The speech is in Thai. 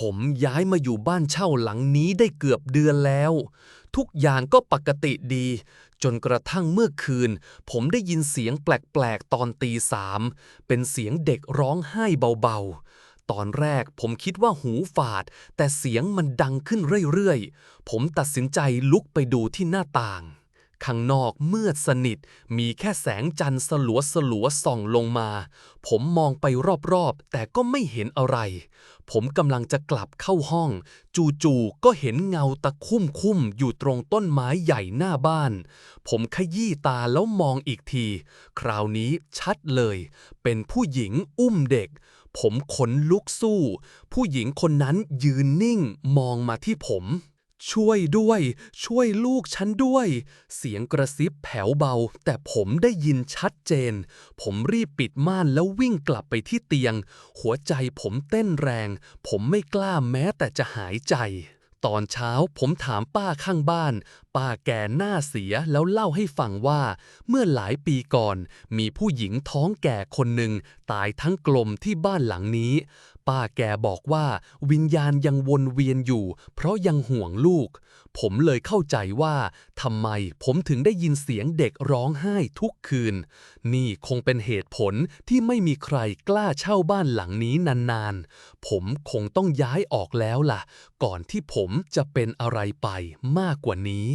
ผมย้ายมาอยู่บ้านเช่าหลังนี้ได้เกือบเดือนแล้ว ทุกอย่างก็ปกติดี จนกระทั่งเมื่อคืน ผมได้ยินเสียงแปลกๆตอนตีสามเป็นเสียงเด็กร้องไห้เบาๆ ตอนแรกผมคิดว่าหูฝาด แต่เสียงมันดังขึ้นเรื่อยๆ ผมตัดสินใจลุกไปดูที่หน้าต่าง ข้างนอกมืดสนิท มีแค่แสงจันทร์สลัวสลัวส่องลงมา ผมมองไปรอบๆ แต่ก็ไม่เห็นอะไร ผมกำลังจะกลับเข้าห้อง จู่ๆก็เห็นเงาตะคุ่มคุ่มอยู่ตรงต้นไม้ใหญ่หน้าบ้าน ผมขยี้ตาแล้วมองอีกที คราวนี้ชัดเลย เป็นผู้หญิงอุ้มเด็กผมขนลุกสู้ ผู้หญิงคนนั้นยืนนิ่งมองมาที่ผม ช่วยด้วย ช่วยลูกฉันด้วย เสียงกระซิบแผ่วเบา แต่ผมได้ยินชัดเจน ผมรีบปิดม่านแล้ววิ่งกลับไปที่เตียง หัวใจผมเต้นแรง ผมไม่กล้าแม้แต่จะหายใจ ตอนเช้าผมถามป้าข้างบ้านป้าแก่หน้าเสียแล้วเล่าให้ฟังว่า เมื่อหลายปีก่อน มีผู้หญิงท้องแก่คนหนึ่งตายทั้งกลมที่บ้านหลังนี้ ป้าแกบอกว่า วิญญาณยังวนเวียนอยู่ เพราะยังห่วงลูก ผมเลยเข้าใจว่าทำไมผมถึงได้ยินเสียงเด็กร้องไห้ทุกคืน นี่คงเป็นเหตุผลที่ไม่มีใครกล้าเช่าบ้านหลังนี้นานๆ ผมคงต้องย้ายออกแล้วล่ะ ก่อนที่ผมจะเป็นอะไรไปมากกว่านี้